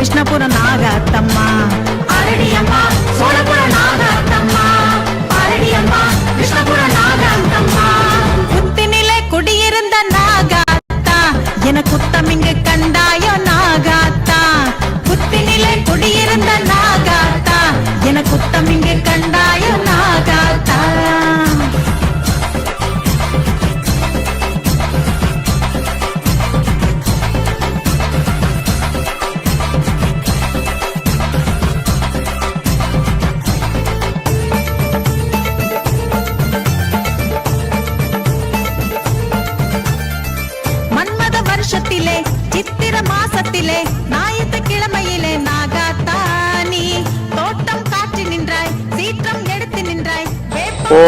அரடியம்மா கிருஷ்ணபுர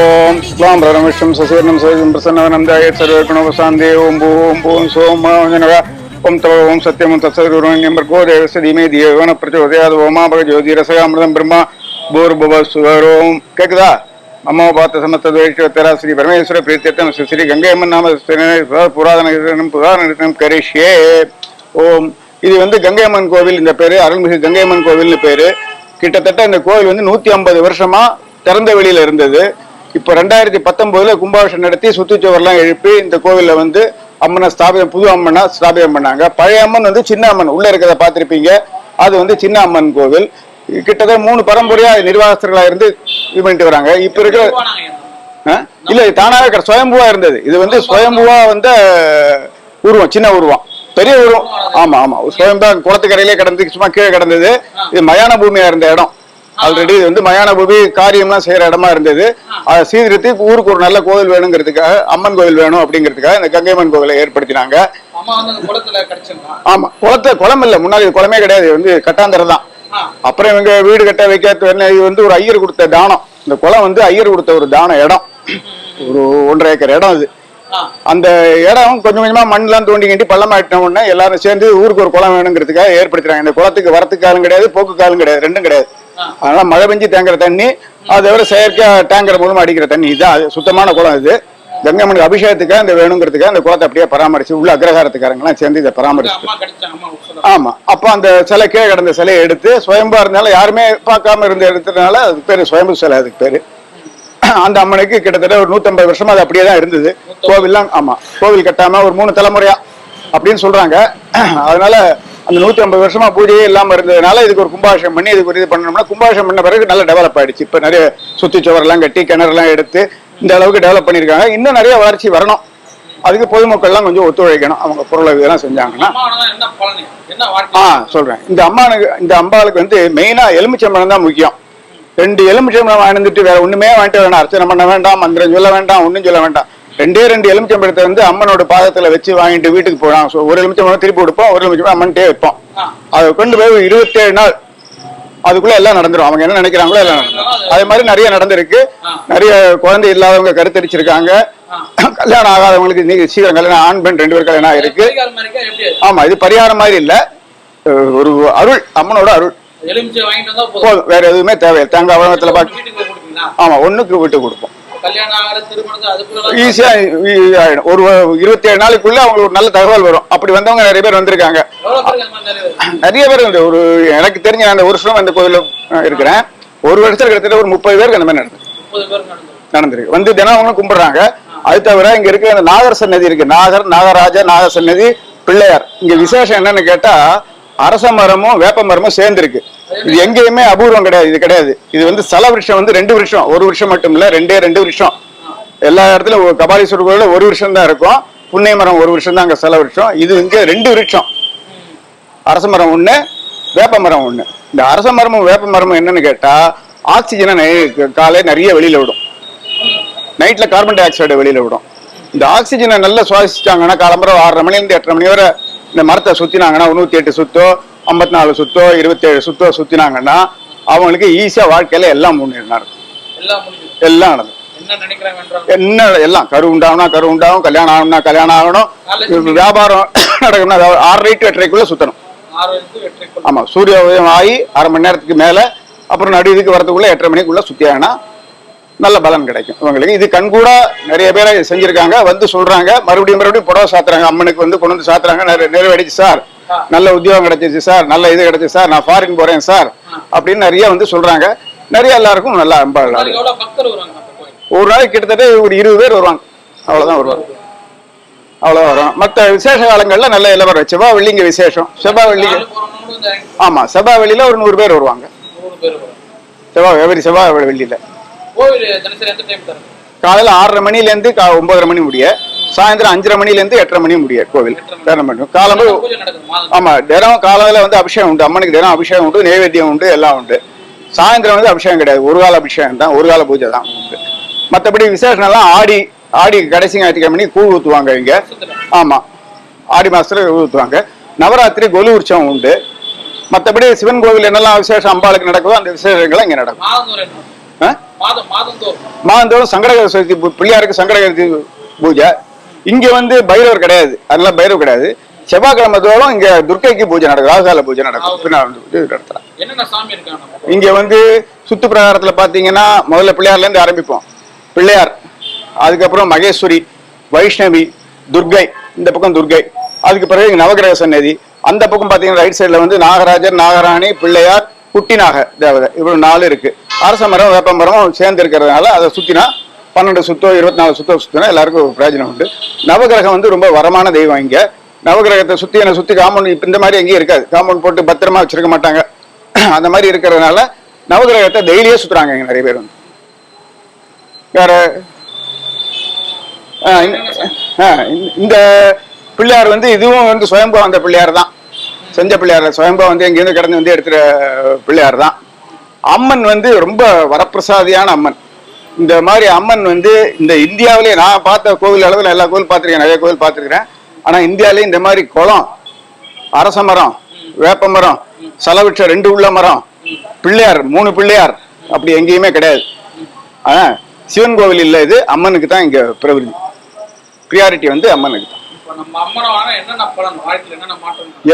ஓம். சுக்லாம் slam ரமேஷம் சசீர்ணம் சோகம் பிரசன்னவனந்தாய சர்வகுணவசாந்தே ஓம் பூ ஓம் பூம் சோம் ஜனக. ஓம் தவ ஓம் சத்யம் தத்சதுருவண்யம் கோ தேவஸ்ய தீமே தியோன பிரச்சோதயாது ஓமா பக ஜோதி ரசகாமிரதம் பிரம்மா. பூர்புவ சுவரோம். கேட்குதா அம்மா பார்த்த சமஸ்த துவேஷ்வத்தரா ஸ்ரீ பரமேஸ்வர பிரீத்தியத்தம் ஸ்ரீ கங்கை கங்கையம்மன் நாம புராதன புராதன கரிஷ்யே. ஓம். இது வந்து கங்கையம்மன் கோவில் இந்த பேரு அருள்மிகு கங்கையம்மன் கோவில்னு பேரு. கிட்டத்தட்ட இந்த கோவில் வந்து நூத்தி ஐம்பது வருஷமா திறந்த வெளியில இருந்தது. இப்போ ரெண்டாயிரத்தி பத்தொன்பதுல கும்பாபிஷேகம் நடத்தி சுற்றுச்சுவர்லாம் எழுப்பி இந்த கோவில்ல வந்து அம்மனை ஸ்தாபிதம் புது அம்மனா ஸ்தாபிதம் பண்ணாங்க. பழைய அம்மன் வந்து சின்ன அம்மன். உள்ள இருக்கிறத பார்த்துருப்பீங்க. அது வந்து சின்ன அம்மன் கோவில். கிட்டத்தட்ட மூணு பரம்பரையா நிர்வாகஸ்தர்களா இருந்து இது பண்ணிட்டு வராங்க. இப்ப இருக்கிற ஆ? இல்ல இது தானாவே சுயம்புவா இருந்தது. இது வந்து சுயம்புவா வந்த உருவம் சின்ன உருவம். பெரிய உருவம். ஆமா ஆமா. சுயம்பா குளத்துக்கரையிலே கிடந்து சும்மா கீழே கிடந்தது. இது மயான பூமியா இருந்த இடம். ஆல்ரெடி இது வந்து மயான பூமி காரியம்லாம் செய்யற இடமா இருந்தது. அதை சீர்திருத்தி ஊருக்கு ஒரு நல்ல கோவில் வேணுங்கிறதுக்காக அம்மன் கோவில் வேணும் அப்படிங்கிறதுக்காக இந்த கங்கையம்மன் கோவிலை ஏற்படுத்தினாங்க. ஆமா. குளத்தை குளம் இல்ல. முன்னாடி குளமே கிடையாது. வந்து கட்டாந்தரம் தான். அப்புறம் இவங்க வீடு கட்ட வைக்க இது வந்து ஒரு ஐயர் கொடுத்த தானம். இந்த குளம் வந்து ஐயர் கொடுத்த ஒரு தானம் இடம். ஒரு ஒன்றரை ஏக்கர் இடம் அது. அந்த இடம் கொஞ்சம் கொஞ்சமா மண்ணெல்லாம் தோண்டி கிண்டி பள்ளமாட்டின உடனே எல்லாரும் சேர்ந்து ஊருக்கு ஒரு குளம் வேணுங்கிறதுக்காக ஏற்படுத்துறாங்க இந்த குளத்துக்கு வரத்துக்கு காலம் கிடையாது போக்கு காலம் கிடையாது ரெண்டும் கிடையாது. அதனால மழை பெஞ்சு தேங்குற தண்ணி அதை விட செயற்கையா டேங்கர் மூலமா அடிக்கிற தண்ணி. இதுதான் அது சுத்தமான குளம் இது. கங்கைமனுக்கு அபிஷேகத்துக்காக இந்த வேணுங்கிறதுக்காக அந்த குளத்தை அப்படியே பராமரிச்சு உள்ள அக்ரஹாரத்துக்காரங்களாம் சேர்ந்து இதை பராமரிச்சு ஆமா. அப்ப அந்த சிலை கீழே கிடந்த சிலையை எடுத்து சுயம்பா இருந்தாலும் யாருமே பார்க்காம இருந்த எடுத்ததுனால அதுக்கு பேரு சுயம்பு சிலை அதுக்கு பேரு. அந்த அம்மனுக்கு கிட்டத்தட்ட ஒரு நூத்தம்பது வருஷமா அது அப்படியே தான் இருந்தது கோவில்லாம் ஆமா. கோவில் கட்டாம ஒரு மூணு தலைமுறையா அப்படின்னு சொல்றாங்க. அதனால அந்த நூத்தி ஐம்பது வருஷமா பூஜையே இல்லாம இருந்ததுனால இதுக்கு ஒரு கும்பாபிஷேகம் பண்ணி இதுக்கு ஒரு இது பண்ணோம்னா கும்பாபிஷேகம் பண்ண பிறகு நல்லா டெவலப் ஆயிடுச்சு. இப்ப நிறைய சுத்தி சுவரெல்லாம் கட்டி கிணறுலாம் எடுத்து இந்த அளவுக்கு டெவலப் பண்ணிருக்காங்க இன்னும் நிறைய வளர்ச்சி வரணும். அதுக்கு பொதுமக்கள்லாம் கொஞ்சம் ஒத்துழைக்கணும். அவங்க பொருளை இதெல்லாம் செஞ்சாங்கன்னா. ஆ சொல்றேன். இந்த அம்மானுக்கு இந்த அம்பாளுக்கு வந்து மெயினா எலுமிச்சம்பழம் தான் முக்கியம். ரெண்டு எலுமிச்சம்பழம் வாங்கிட்டு வேற ஒண்ணுமே வாங்கிட்டு வேண்டாம் அர்ச்சனை பண்ண வேண்டாம் மந்திரம் சொல்ல வேண்டாம் ஒண்ணும் சொல்ல வேண்டாம். ரெண்டே ரெண்டு எலுமிச்சம்பழத்தை வந்து அம்மனோட பாதத்துல வச்சு வாங்கிட்டு வீட்டுக்கு போகலாம் So, ஒரு எலுமிச்சம்பழம் திருப்பி கொடுப்போம் ஒரு எலுமிச்சம்பழம் அம்மன்ட்டே வைப்போம். அதை கொண்டு போய் இருபத்தேழு நாள் அதுக்குள்ள எல்லாம் நடந்துரும். அவங்க என்ன நினைக்கிறாங்களோ எல்லாம் நடந்துரும். அதே மாதிரி நிறைய நடந்திருக்கு. நிறைய குழந்தை இல்லாதவங்க கருத்தரிச்சிருக்காங்க. கல்யாணம் ஆகாதவங்களுக்கு நீ சீக்கிரம் கல்யாணம் ஆண் பெண் ரெண்டு பேர் கல்யாணம் ஆயிருக்கு? ஆமா இது பரிகாரம் மாதிரி இல்ல. ஒரு அருள் அம்மனோட அருள். போதும். வேற எதுவுமே தேவையில்லை. தேங்காய் போய் கொடுப்பீங்களா? ஆமா ஒண்ணுக்கு விட்டு கொடுப்போம். ஈஸியா ஆயிடும். ஒரு இருபத்தி ஏழு நாளைக்குள்ள அவங்களுக்கு ஒரு நல்ல தகவல் வரும். அப்படி வந்தவங்க நிறைய பேர் வந்திருக்காங்க. அந்த நிறைய பேர்? வந்து ஒரு எனக்கு தெரிஞ்ச நான் அந்த ஒரு வருஷம் இந்த கோயில்ல அஹ், இருக்கிறேன். ஒரு வருஷத்துல கிட்டத்தட்ட ஒரு முப்பது பேருக்கு அந்த மாதிரி நடந்தது. நடந்திருக்கு. வந்து தினம் அவங்க கும்பிடுறாங்க. அது தவிர இங்க இருக்கிற அந்த நாகர் சன்னதி இருக்கு. நாகர் நாகராஜா நாகர் சன்னதி பிள்ளையார். இங்க விசேஷம் என்னன்னு கேட்டா அரச மரமும் வேப்ப மரமும் சேர்ந்திருக்கு. இது எங்கேயுமே அபூர்வம் கிடையாது இது கிடையாது. இது வந்து சல வருஷம் வந்து ரெண்டு வருஷம். ஒரு வருஷம் மட்டும் இல்ல ரெண்டே ரெண்டு வருஷம். எல்லா இடத்துலயும் கபாலீஸ்வரர் கோயில ஒரு வருஷம் தான் இருக்கும். புன்னை மரம் ஒரு வருஷம் தான் அங்க சில வருஷம். இது இங்க ரெண்டு வருஷம். அரச மரம் ஒண்ணு வேப்ப மரம் ஒண்ணு. இந்த அரச மரமும் வேப்ப மரமும் என்னன்னு கேட்டா ஆக்சிஜனை காலை நிறைய வெளியில விடும். நைட்ல கார்பன் டை ஆக்சைடு வெளியில விடும். இந்த ஆக்சிஜனை நல்லா சுவாசிச்சாங்கன்னா காலம்பரம் ஆறரை மணில இருந்து எட்டரை மணி வரை இந்த மரத்தை சுத்தினாங்கன்னா நூத்தி எட்டு சுத்தோ ஐம்பத்தி நாலு சுத்தோ இருபத்தேழு சுத்தோ சுத்தினாங்கன்னா அவங்களுக்கு ஈஸியா வாழ்க்கையில எல்லாம் முன்னேறினார். எல்லாம் முடிஞ்சு எல்லாம் நடக்கும் என்ன எல்லாம் கரு உண்டாகும்னா கரு உண்டாகும் கல்யாணம் ஆகணும்னா கல்யாணம் ஆகணும். வியாபாரம் நடக்கணும்னா ஆறரை டு எட்டரைக்குள்ள சுத்தணும். ஆமா சூரிய உதயம் ஆகி அரை மணி நேரத்துக்கு மேல அப்புறம் நடு இதுக்கு வரதுக்குள்ள எட்டரை மணிக்குள்ள சுத்தி ஆகினா நல்ல பலன் கிடைக்கும். இவங்களுக்கு இது கண்கூட நிறைய பேர் செஞ்சிருக்காங்க வந்து சொல்றாங்க மறுபடியும் மறுபடியும் புடவை சாத்துறாங்க அம்மனுக்கு வந்து கொண்டு வந்து சாத்துறாங்க நிறைய நிறைவேறிச்சு சார். நல்ல உத்தியோகம் கிடைச்சிச்சு சார் நல்ல இது கிடைச்சிச்சு சார் நான் ஃபாரின் போறேன் சார் அப்படின்னு நிறைய வந்து சொல்றாங்க. நிறைய எல்லாருக்கும் நல்லா ரொம்ப ஒரு நாளைக்கு கிட்டத்தட்ட ஒரு இருபது பேர் வருவாங்க. அவ்வளவுதான் வருவாங்க. அவ்வளோ வரும் மற்ற விசேஷ காலங்கள்ல நல்ல இலவரம் செவ்வாய் வெள்ளிங்க விசேஷம். செவ்வாய் வெள்ளிங்க நாலு போறவங்க வந்து இறங்கி ஆமா செவ்வாய் வெள்ளியில ஒரு நூறு பேர் வருவாங்க. வரும் செவ்வாய் எவரி செவ்வாய் வெள்ளியில காலையில ஆறரை மணில இருந்து கா- ஒன்பதரை மணி முடிய சாயந்தரம் அஞ்சரை மணில இருந்து எட்டரை மணி முடிய கோவில். தினம் பண்ணும் காலம் பூஜை நடக்குது மாதம் ஆமா தினம் காலையில வந்து அபிஷேகம் உண்டு. அம்மனுக்கு தினம் அபிஷேகம் உண்டு நைவேத்தியம் உண்டு எல்லாம் உண்டு. சாயந்தரம் வந்து அபிஷேகம் கிடையாது. ஒரு கால அபிஷேகம் தான். ஒரு கால பூஜை தான் உண்டு. மற்றபடி விசேஷம் எல்லாம் ஆடி ஆடி கடைசி ஞாயிற்றுக்கிழமை கூழ் ஊத்துவாங்க இங்க. வருஷத்துல ஆமா. ஆடி மாசத்துல கூழ் ஊத்துவாங்க. நவராத்திரி கொலு உற்சவம் உண்டு. மற்றபடி சிவன் கோவில் என்னெல்லாம் விசேஷம் அம்பாளுக்கு நடக்குதோ அந்த விசேஷங்கள் இங்க நடக்கும். மாதந்தோறும் சங்கடகர சதுர்த்தி பிள்ளையாருக்கு சங்கடகரத்தி பூஜை. இங்க வந்து பைரவர் கிடையாது. அதெல்லாம் பைரவர் கிடையாது. செவ்வாய்க்கிழமை தோறும் இங்க துர்க்கைக்கு பூஜை நடக்கும் ராகுகால பூஜை நடக்கும். கோயில்ல? இங்க வந்து சுத்து பிரகாரத்துல பாத்தீங்கன்னா முதல்ல பிள்ளையார்ல இருந்து ஆரம்பிப்போம். பிள்ளையார் அதுக்கப்புறம் மகேஸ்வரி வைஷ்ணவி துர்கை இந்த பக்கம் துர்கை. அதுக்கு பிறகு இங்க நவகிரக சன்னதி. அந்த பக்கம் பாத்தீங்கன்னா ரைட் சைடுல வந்து நாகராஜர் நாகராணி பிள்ளையார் குட்டி நாக தேவதை. இவ்வளவு நாலு இருக்கு. அரச மரம் வேப்ப மரம் சேர்ந்து இருக்கிறதுனால அதை சுத்தினா பன்னெண்டு சுத்தோ இருபத்தி நாலு சுத்தோ சுத்தினா எல்லாருக்கும் ஒரு பிரயோஜனம் உண்டு. நவகிரகம் வந்து ரொம்ப வரமான தெய்வம் இங்கே. நவகிரகத்தை சுற்றி என்னை சுற்றி காம்பவுண்ட் இப்போ இந்த மாதிரி எங்கேயும் இருக்காது. காம்பவுண்ட் போட்டு பத்திரமா வச்சிருக்க மாட்டாங்க. அந்த மாதிரி இருக்கிறதுனால நவகிரகத்தை டெய்லியே சுற்றுறாங்க இங்கே நிறைய பேர் வந்து. வேற ஆ, இந்த- இந்த- பிள்ளையார் வந்து இதுவும் வந்து சுயம்பா வந்த பிள்ளையார் தான். செஞ்ச பிள்ளையார் சுயம்பா வந்து எங்கேருந்து கிடந்து வந்து எடுக்கிற பிள்ளையார் தான். அம்மன் வந்து ரொம்ப வரப்பிரசாதியான அம்மன். இந்த மாதிரி அம்மன் வந்து இந்த இந்தியாவிலே நான் பார்த்த கோவில் அளவில் எல்லா கோவில் பார்த்துருக்கேன் நிறைய கோவில் பார்த்துருக்கிறேன். ஆனால் இந்தியாவிலே இந்த மாதிரி குளம் அரச மரம் வேப்ப மரம் செலவிட்ட ரெண்டு உள்ள மரம் பிள்ளையார் மூணு பிள்ளையார் அப்படி எங்கேயுமே கிடையாது. ஆனா சிவன் கோவில் இல்லை இது அம்மனுக்கு தான் இங்க பிரவிருத்தி ப்ரியாரிட்டி வந்து அம்மனுக்கு தான்.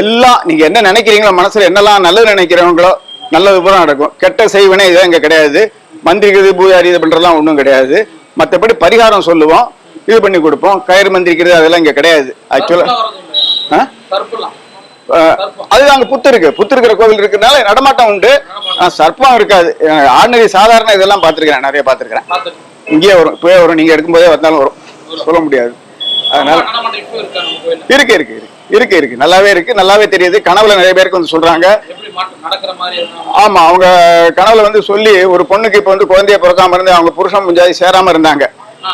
எல்லாம் நீங்க என்ன நினைக்கிறீங்களோ மனசுல என்னெல்லாம் நல்லது நினைக்கிறவங்களோ நல்லது பூரா நடக்கும். கெட்ட செய்வனே இதான் இங்க கிடையாது. மந்திரிக்கிறது பூஜாரி இது பண்றதெல்லாம் ஒன்றும் கிடையாது. மற்றபடி பரிகாரம் சொல்லுவோம் இது பண்ணி கொடுப்போம். கயிறு மந்திரிக்கிறது அதெல்லாம் இங்க கிடையாது. ஆக்சுவலா கருப்புலாம் வரது இல்லையா? கருப்புலாம் அது அங்க புத்து இருக்கு. புத்து இருக்கிற கோவில் இருக்கிறதுனால நடமாட்டம் உண்டு. சர்ப்பம் இருக்காது. ஆர்டினரி சாதாரண இதெல்லாம் பார்த்திருக்கிறேன் நிறைய பார்த்திருக்கிறேன். இங்கேயே வரும் இப்பவே வரும். நீங்க எடுக்கும்போதே வந்தாலும் வரும். சொல்ல முடியாது. அதனால இருக்கு இருக்கு இருக்கு. இருக்கு இருக்கு. நல்லாவே இருக்கு. நல்லாவே தெரியுது. கனவுல நிறைய பேருக்கு வந்து சொல்றாங்க. ஆமா அவங்க கனவுல வந்து சொல்லி ஒரு பொண்ணுக்கு இப்ப வந்து குழந்தைய பிறக்காம இருந்து அவங்க புருஷன் முஞ்சாதி சேராம இருந்தாங்க.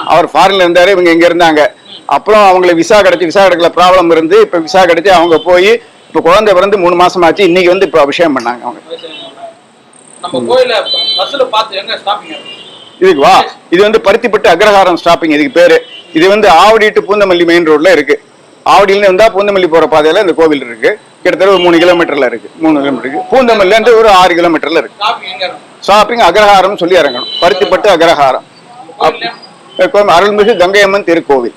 அவர் ஃபாரின்ல இருந்தாரு இவங்க இங்க இருந்தாங்க. அப்புறம் அவங்களுக்கு விசா கிடைச்சு விசா கிடைக்கல ப்ராப்ளம் இருந்து இப்ப விசா கிடைச்சு அவங்க போய் இப்ப குழந்தை பிறந்து மூணு மாசம் ஆச்சு இன்னைக்கு வந்து இப்ப அபிஷேகம் பண்ணாங்க அவங்க. இதுக்கு வா. இது வந்து பருத்திப்பட்டு அக்ரஹாரம் ஸ்டாப்பிங் இதுக்கு பேரு. இது வந்து ஆவடி டு பூந்தமல்லி மெயின் ரோட்ல இருக்கு. ஆவடியில இருந்தா பூந்தமல்லி போற பாதையில இந்த கோவில் இருக்கு. கிட்டத்தட்ட ஒரு மூணு கிலோமீட்டர்ல இருக்கு. மூணு கிலோமீட்டர் இருக்கு. பூந்தமல்லில இருந்து ஒரு ஆறு கிலோமீட்டர்ல இருக்கு. ஷாப்பிங் அக்ரஹாரம் சொல்லி இறங்கணும். பருத்திப்பட்டு அக்ரஹாரம். அருள்மிகு கங்கையம்மன் திருக்கோவில்.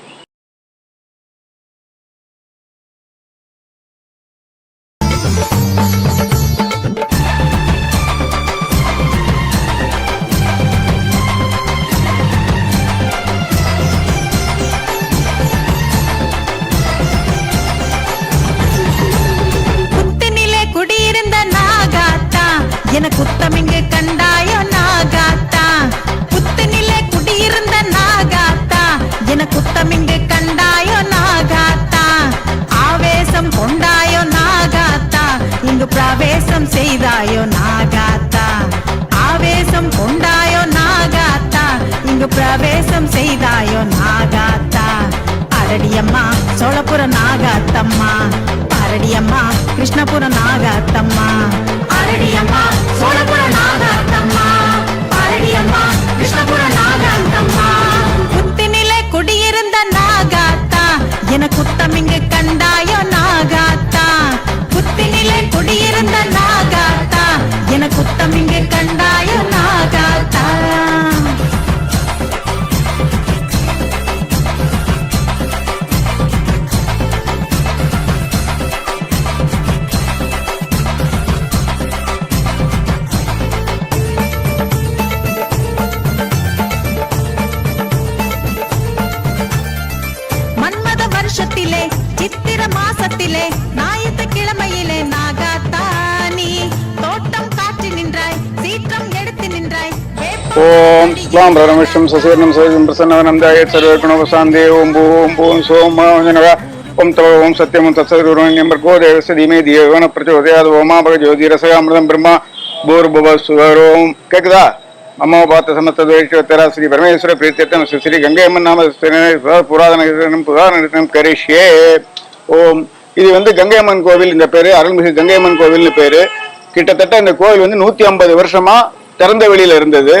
ஆவேசம் கொண்டாயோ நாகாத்தா? இங்கு பிரவேசம் செய்தாயோ நாகாத்தா? ஆவேசம் கொண்டாயோ நாகாத்தா? இங்கு பிரவேசம் செய்தாயோ நாகாத்தா? அரடியம்மா சோழபுர நாகாத்தம்மா. அரடியம்மா கிருஷ்ணபுர நாகாத்தம்மா. அரடியம்மா சோழபுர நாகாத்தம்மா. அரடியம்மா கிருஷ்ணபுர நாகாத்தம்மா. புத்தினிலே குடியிருந்த நாகாத்தா. என ஸ்லாம் பிரமவிஷ்ணம் சசீர்ணம் சோகம் பிரசன்னவனம் தாயத் ஓம் பூ ஓம் பூம் சோம் ஓம் தவ ஓம் சத்யம் ஓம் தத்சருவன் கோ தேவஸ்ய தீமே தியோன பிரச்சோதயாது ஓமா பக ஜோதி ரசகாமிரதம் பிரம்மா பூர்புவ சுவரோம் கேட்குதா அம்மா பார்த்த சமஸ்த ஸ்ரீ பரமேஸ்வர பிரீத்தியர்த்தம் ஸ்ரீ ஸ்ரீ கங்கையம்மன் நாம புராதன புராதனம் கரிஷ்யே ஓம் இது வந்து கங்கையம்மன் கோவில் இந்த பேரு அருள்மிகு கங்கையம்மன் கோவில்னு பேரு கிட்டத்தட்ட இந்த கோவில் வந்து நூத்தி ஐம்பது வருஷமா திறந்த வெளியில இருந்தது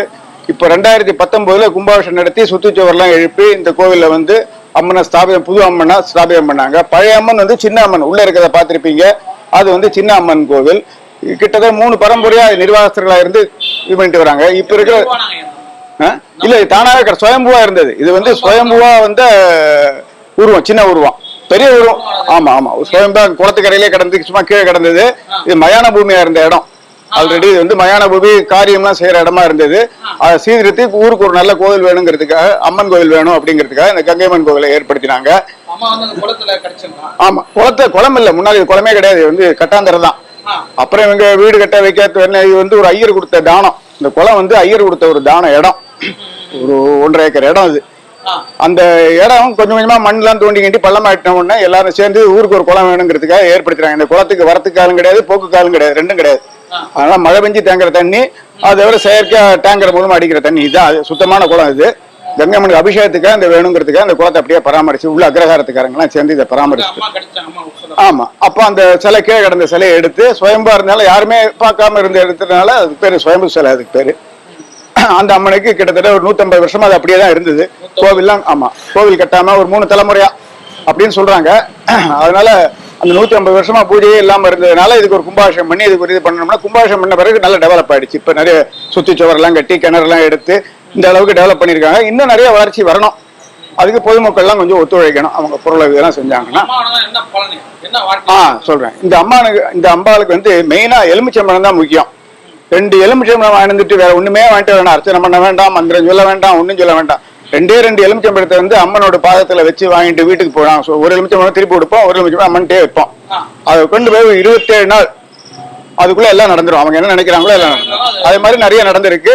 இப்ப ரெண்டாயிரத்தி பத்தொன்பதுல கும்பாபிஷேகம் நடத்தி சுற்றுச்சுவர்லாம் எழுப்பி இந்த கோவில்ல வந்து அம்மனை ஸ்தாபிதம் புது அம்மனா ஸ்தாபிதம் பண்ணாங்க. பழைய அம்மன் வந்து சின்ன அம்மன். உள்ள இருக்கிறத பார்த்துருப்பீங்க. அது வந்து சின்ன அம்மன் கோவில். கிட்டத்தட்ட மூணு பரம்பரையா நிர்வாகஸ்தர்களா இருந்து இது பண்ணிட்டு வராங்க. இப்ப இருக்கிற இல்ல தானாக தானாவே சுயம்புவா இருந்தது. இது வந்து சுயம்புவா வந்த உருவம் சின்ன உருவம். பெரிய உருவம். ஆமா ஆமா. சுயம்பா குளத்துக்கரையிலே கிடந்து சும்மா கீழே கிடந்தது. இது மயான பூமியா இருந்த இடம். ஆல்ரெடி இது வந்து மயான பூமி காரியம்லாம் செய்யற இடமா இருந்தது. அதை சீர்திருத்தி ஊருக்கு ஒரு நல்ல கோவில் வேணுங்கிறதுக்காக அம்மன் கோவில் வேணும் அப்படிங்கிறதுக்காக இந்த கங்கைம்மன் கோவிலை ஏற்படுத்தினாங்க. ஆமா குளத்தை குளம் இல்ல முன்னாடி குளமே கிடையாது வந்து கட்டாந்தரை தான். அப்புறம் இவங்க வீடு கட்ட வைக்க இது வந்து ஒரு ஐயர் கொடுத்த தானம். இந்த குளம் வந்து ஐயர் கொடுத்த ஒரு தானம் இடம். ஒரு ஒன்றரை ஏக்கர் இடம் அது. அந்த இடம் கொஞ்சம் கொஞ்சமா மண்ணெல்லாம் தோண்டி கிண்டி பள்ளமாட்டின உடனே எல்லாரும் சேர்ந்து ஊருக்கு ஒரு குளம் வேணுங்கிறதுக்காக ஏற்படுத்துறாங்க இந்த குளத்துக்கு வரத்துக்கு காலம் கிடையாது போக்கு காலம் கிடையாது ரெண்டும் கிடையாது. அதனால மழை பெஞ்சு தேங்குற தண்ணி அதை விட செயற்கை டேங்கர் மூலமா அடிக்கிற தண்ணி இதுதான் சுத்தமான குளம் இது. கங்கைமனுக்கு அபிஷேகத்துக்காக இந்த வேணுங்கிறதுக்காக அந்த குளத்தை அப்படியே பராமரிச்சு உள்ள அக்ரஹாரத்துக்காரங்க எல்லாம் சேர்ந்து இதை பராமரிச்சு. ஆமா. அப்ப அந்த சிலை கீழே கிடந்த சிலையை எடுத்து சுயம்பா இருந்தாலும் யாருமே பார்க்காம இருந்த எடுத்ததுனால அதுக்கு பேரு சுயம்பு சிலை அதுக்கு பேரு. அந்த அம்மனுக்கு கிட்டத்தட்ட ஒரு நூத்தம்பது வருஷமா அது அப்படியே தான் இருந்தது. கோவில்லாம் ஆமா. கோவில் கட்டாம ஒரு மூணு தலைமுறையா அப்படின்னு சொல்றாங்க. அதனால அந்த நூத்தி ஐம்பது வருஷமா பூஜையே இல்லாம இருந்ததுனால இதுக்கு ஒரு கும்பாபிஷேகம் பண்ணி இதுக்கு ஒரு இது பண்ணோம்னா கும்பாபிஷேகம் பண்ண பிறகு நல்லா டெவலப் ஆயிடுச்சு. இப்ப நிறைய சுத்தி சுவரெல்லாம் கட்டி கிணறுலாம் எடுத்து இந்த அளவுக்கு டெவலப் பண்ணிருக்காங்க இன்னும் நிறைய வளர்ச்சி வரணும். அதுக்கு பொதுமக்கள்லாம் கொஞ்சம் ஒத்துழைக்கணும். அவங்க பொருளை இதெல்லாம் செஞ்சாங்கன்னா. ஆ சொல்றேன். இந்த அம்மானுக்கு இந்த அம்பாளுக்கு வந்து மெயினா எலுமிச்சம்பழம் தான் முக்கியம். ரெண்டு எலுமிச்சம்பழம் வாங்கிட்டு வேற ஒண்ணுமே வாங்கிட்டு வேணாம் அர்ச்சனை பண்ண வேண்டாம் மந்திரம் சொல்ல வேண்டாம் ஒண்ணும் சொல்ல வேண்டாம். ரெண்டே ரெண்டு எலுமிச்சம்பழத்தை வந்து அம்மனோட பாதத்துல வச்சு வாங்கிட்டு வீட்டுக்கு போகலாம் So, ஒரு எலுமிச்சம்பழம் திருப்பி கொடுப்போம் ஒரு எலுமிச்சம்பழம் அம்மன்ட்டே வைப்போம். அதை கொண்டு போய் இருபத்தேழு நாள் அதுக்குள்ள எல்லாம் நடந்துரும். அவங்க என்ன நினைக்கிறாங்களோ எல்லாம் நடந்துரும். அதே மாதிரி நிறைய நடந்திருக்கு.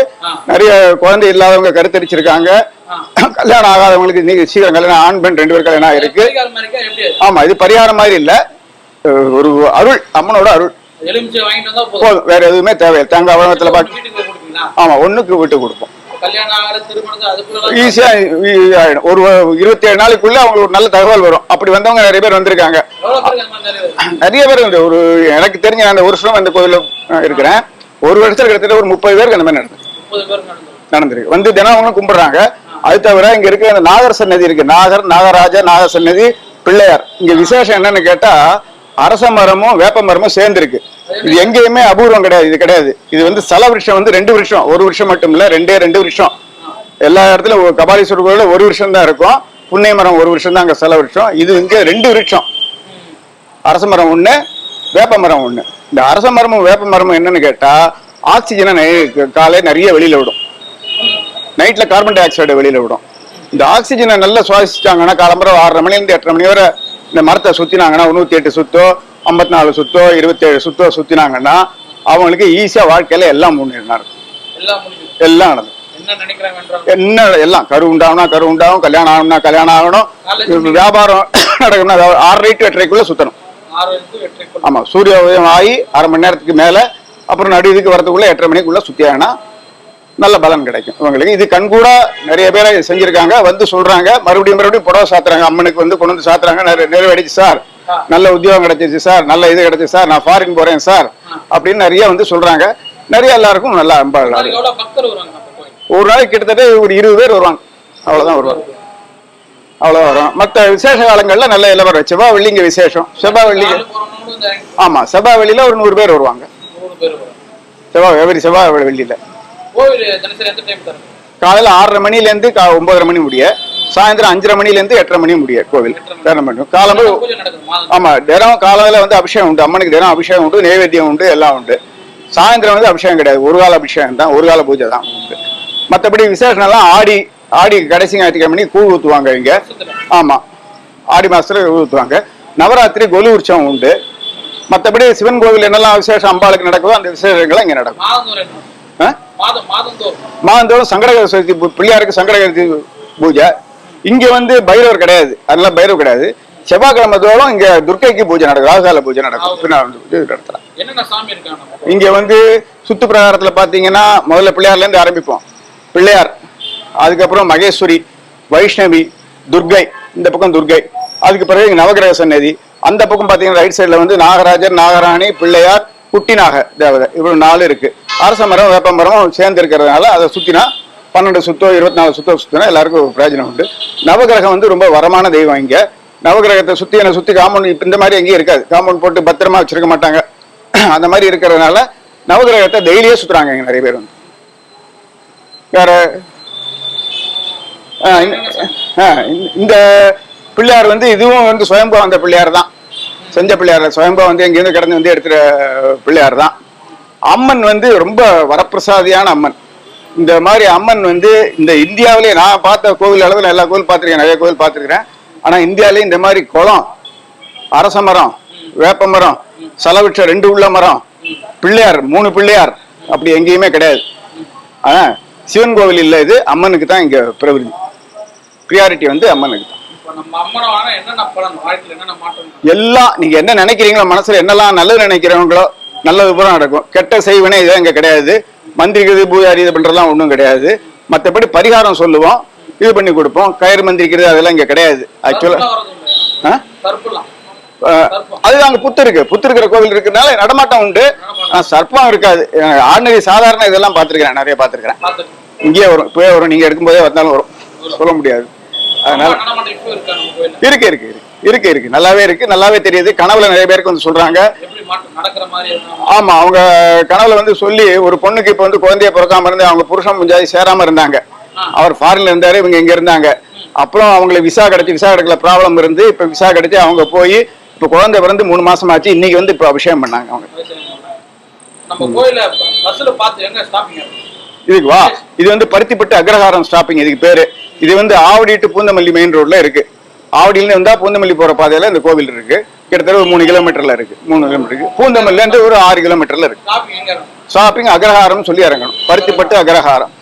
நிறைய குழந்தை இல்லாதவங்க கருத்தரிச்சிருக்காங்க. கல்யாணம் ஆகாதவங்களுக்கு நீங்க சீக்கிரம் கல்யாணம் ஆண் பெண் ரெண்டு பேர் கல்யாணம் ஆயிருக்கு? ஆமா இது பரிகாரம் மாதிரி இல்ல. ஒரு அருள் அம்மனோட அருள். போதும். வேற எதுவுமே தேவையில்லை. தேங்காய் போய் கொடுப்பீங்களா? ஆமா ஒண்ணுக்கு விட்டு கொடுப்போம். ஈஸியா ஆயிடும். ஒரு இருபத்தி ஏழு நாளைக்குள்ள அவங்களுக்கு ஒரு நல்ல தகவல் வரும். அப்படி வந்தவங்க நிறைய பேர் வந்திருக்காங்க. அந்த நிறைய பேர்? வந்து ஒரு எனக்கு தெரிஞ்ச அந்த ஒரு வருஷம் இந்த கோயில்ல அஹ், இருக்கிறேன். ஒரு வருஷத்துல கிட்டத்தட்ட ஒரு முப்பது பேருக்கு அந்த மாதிரி நடந்தது. நடந்திருக்கு. வந்து தினம் அவங்களும் கும்பிடுறாங்க. அது தவிர இங்க இருக்கிற அந்த நாகர் சன்னதி இருக்கு. நாகர் நாகராஜா நாகர் சன்னதி பிள்ளையார். இங்க விசேஷம் என்னன்னு கேட்டா அரச மரமும் வேப்ப மரமும் சேர்ந்துருக்கு. இது எங்கேயுமே அபூர்வம் கிடையாது இது கிடையாது. இது வந்து சல விருஷம் வந்து ரெண்டு வருஷம் ஒரு வருஷம் மட்டும் இல்ல ரெண்டே ரெண்டு வருஷம். எல்லா இடத்துல கபாலீஸ்வரர் கோயில ஒரு வருஷம் தான் இருக்கும். புண்ணிய மரம் ஒரு வருஷம் தான் அங்க ஸ்தல வருஷம். இது இங்க ரெண்டு வருஷம். அரச மரம் ஒண்ணு வேப்ப மரம் ஒண்ணு. இந்த அரச மரமும் வேப்ப மரமும் என்னன்னு கேட்டா ஆக்சிஜனை காலை நிறைய வெளியில விடும். நைட்ல கார்பன் டை ஆக்சைடு வெளியில விடும். இந்த ஆக்சிஜனை நல்லா சுவாசிச்சாங்கன்னா காலம்பரம் ஆறரை மணில இருந்து எட்டரை மணி வரை இந்த மரத்தை சுத்தினாங்கன்னா நூத்தி எட்டு சுத்தோ ஐம்பத்தி நாலு சுத்தோ இருபத்தேழு சுத்தோ சுத்தினாங்கன்னா அவங்களுக்கு ஈஸியா வாழ்க்கையில எல்லாம் எல்லாம் முடிஞ்சு எல்லாம் நடந்தது என்ன எல்லாம் கரு உண்டாகும்னா கரு உண்டாகும் கல்யாணம் ஆகணும்னா கல்யாணம் ஆகணும். வியாபாரம் நடக்கணும்னா வியா- ஆறரை டு எட்டரைக்குள்ள சுத்தணும். ஆறு ஆமா சூரிய உதயம் ஆகி அரை மணி நேரத்துக்கு மேல அப்புறம் நடு இதுக்கு வரதுக்குள்ள எட்டரை மணிக்குள்ள சுத்தியாங்கன்னா நல்ல பலன் கிடைக்கும் இவங்களுக்கு. இது கண்கூட நிறைய பேரை செஞ்சிருக்காங்க. வந்து சொல்றாங்க. மறுபடியும் மறுபடியும் புடவை சாத்துறாங்க. அம்மனுக்கு வந்து கொண்டு வந்து சாத்துறாங்க. நிறைய நிறைவேறிச்சு சார். நல்ல உத்தியோகம் கிடைச்சிச்சு சார். நல்ல இது கிடைச்சிச்சு சார். நான் ஃபாரின் போறேன் சார். அப்படின்னு நிறைய வந்து சொல்றாங்க. நிறைய எல்லாருக்கும் நல்லா ரொம்ப ஒரு நாளைக்கு கிட்டத்தட்ட ஒரு இருபது பேர் வருவாங்க. அவ்வளவுதான் வருவாங்க. அவ்வளவு வரும். மத்த விசேஷ காலங்கள்ல நல்ல இலவரம் செவ்வாய் வெள்ளி இங்க விசேஷம் செவ்வாய் வெள்ளி ஆமா செவ்வாய் வெள்ளியில ஒரு நூறு பேர் வருவாங்க. செவ்வாய் எவரி செவ்வாய் வெள்ளியில காலையில ஆறரை மணில இருந்து கா ஒன்பதரை மணி முடிய சாயந்தரம் அஞ்சரை மணில இருந்து எட்டரை மணி முடிய கோவில் தினம் பண்ணும் காலம்பு பூஜை நடக்குது மாதம் ஆமா தினம் காலையில வந்து அபிஷேகம் உண்டு அம்மனுக்கு தினம் அபிஷேகம் உண்டு நைவேத்தியம் உண்டு எல்லாம் உண்டு. சாயந்தரம் வந்து அபிஷேகம் கிடையாது ஒரு கால அபிஷேகம் தான் ஒரு கால பூஜை தான் உண்டு. மத்தபடி விசேஷம் எல்லாம் ஆடி ஆடி கடைசி ஞாயிற்றுக்கிழமை கூழ் ஊத்துவாங்க இங்க. வருஷத்துல ஆமா ஆடி மாசத்துல ஊத்துவாங்க. நவராத்திரி கோலி உற்சவம் உண்டு. மற்றபடி சிவன் கோவில் என்னெல்லாம் விசேஷம் அம்பாளுக்கு நடக்குதோ அந்த விசேஷங்கள் இங்க நடக்கும். மாதந்தோறும். சங்கடகர சதுர்த்தி பிள்ளையாருக்கு சங்கடகர சதுர்த்தி பூஜை. இங்க வந்து பைரவர் கிடையாது. அதனால பைரவர் கிடையாது. செவ்வாய்க்கிழமை தோறும் இங்க துர்க்கைக்கு பூஜை நடக்கும் ராகுகால பூஜை நடக்கும். இங்க வந்து சுத்து பிரகாரத்துல பாத்தீங்கன்னா முதல்ல பிள்ளையார்ல இருந்து ஆரம்பிப்போம். பிள்ளையார் அதுக்கப்புறம் மகேஸ்வரி வைஷ்ணவி துர்கை இந்த பக்கம் துர்கை. அதுக்கு பிறகு நவகிரக சன்னதி அந்த பக்கம் பாத்தீங்கன்னா ரைட் சைடுல வந்து நாகராஜர் நாகராணி பிள்ளையார் குட்டி நாக தேவதை இவ்வளவு நாலு இருக்கு. அரச மரம் வேப்ப மரம் சேர்ந்து இருக்கிறதுனால அதை சுத்தினா பன்னெண்டு சுத்தோ இருபத்தி நாலு சுத்தோ சுத்தினா எல்லாருக்கும் ஒரு பிரயோஜனம் உண்டு. நவகிரகம் வந்து ரொம்ப வரமான தெய்வம் இங்க. நவகிரகத்தை சுத்தி என்னை சுத்தி காம்பவுண்ட் இப்ப இந்த மாதிரி எங்கேயும் இருக்காது. காம்பவுண்ட் போட்டு பத்திரமா வச்சிருக்க மாட்டாங்க. அந்த மாதிரி இருக்கிறதுனால நவகிரகத்தை டெய்லியே சுத்துறாங்க இங்க நிறைய பேர் வந்து. வேற? இந்த- பிள்ளையார் வந்து இதுவும் வந்து சுயம்பு அந்த பிள்ளையார் தான் செஞ்ச பிள்ளையார் சுயம்பா வந்து எங்கேருந்து கிடந்து வந்து எடுக்கிற பிள்ளையார் தான். அம்மன் வந்து ரொம்ப வரப்பிரசாதியான அம்மன். இந்த மாதிரி அம்மன் வந்து இந்த இந்தியாவிலே நான் பார்த்த கோவில் அளவில் எல்லா கோவில் பார்த்துருக்கேன் நிறைய கோவில் பார்த்துருக்கிறேன். ஆனால் இந்தியாவிலே இந்த மாதிரி குளம் அரச மரம் வேப்ப மரம் செலவிட்ட ரெண்டு உள்ள மரம் பிள்ளையார் மூணு பிள்ளையார் அப்படி எங்கேயுமே கிடையாது. ஆனால் சிவன் கோவில் இல்லை இது அம்மனுக்கு தான் இங்கே பிரவிருதி ப்ரியாரிட்டி வந்து அம்மனுக்கு தான். எல்லாம் நீங்க என்ன நினைக்கிறீங்களோ மனசுல என்னெல்லாம் நல்லது நினைக்கிறவங்களோ நல்லது பூரா நடக்கும். கெட்ட செய்வனே இதே இங்க கிடையாது. மந்திரிக்கிறது பூஜாரி இது பண்றதெல்லாம் ஒன்றும் கிடையாது. மற்றபடி பரிகாரம் சொல்லுவோம். இது பண்ணி கொடுப்போம். கயிறு மந்திரிக்கிறது அதெல்லாம் இங்க கிடையாது. ஆக்சுவலா கற்புலாம் வரது இல்லையா? கற்புலாம் அது அங்க புத்து இருக்கு. புத்து இருக்கிற கோவில் இருக்கிறதுனால நடமாட்டம் உண்டு. சர்ப்பம் இருக்காது. ஆர்டினரி சாதாரண இதெல்லாம் பார்த்திருக்கிறேன். நிறைய பார்த்திருக்கிறேன். இங்கேயே வரும். இப்பவே வரும். நீங்க எடுக்கும்போதே வந்தாலும் வரும். சொல்ல முடியாது. அதனால இருக்கா இருக்கு இருக்கு இருக்கு. நல்லாவே இருக்கு. நல்லாவே தெரியுது. கனவுல நிறைய பேருக்கு வந்து சொல்றாங்க? ஆமா அவங்க கனவுல வந்து சொல்லி ஒரு பொண்ணுக்கு இப்ப வந்து குழந்தைய பிறக்காம இருந்து அவங்க புருஷன் முஞ்சாதி சேராம இருந்தாங்க. அவர் ஃபாரின்ல இருந்தாரு இவங்க இங்க இருந்தாங்க. அப்புறம் அவங்களுக்கு விசா கிடைச்சு விசா கிடைக்கல ப்ராப்ளம் இருந்து இப்ப விசா கிடைச்சு அவங்க போய் இப்ப குழந்தை பிறந்து மூணு மாசம் ஆச்சு. இன்னைக்கு வந்து இப்ப அபிஷேகம் பண்ணாங்க அவங்க. நம்ம கோயில பஸ்ல பார்த்து எங்க ஸ்டாப்பிங் இதுக்கு வா. இது வந்து பருத்திப்பட்டு அக்ரஹாரம் ஸ்டாப்பிங் இதுக்கு பேரு. இது வந்து ஆவடி டு பூந்தமல்லி மெயின் ரோட்ல இருக்கு. ஆவடியில வந்தா பூந்தமல்லி போற பாதையில இந்த கோவில் இருக்கு. கிட்டத்தட்ட ஒரு மூணு கிலோமீட்டர்ல இருக்கு. மூணு கிலோமீட்டர் இருக்கு. பூந்தமல்லில இருந்து ஒரு ஆறு கிலோமீட்டர்ல இருக்கு. ஷாப்பிங் அக்ரஹாரம் சொல்லி இறங்கணும். பருத்திப்பட்டு அக்ரஹாரம்?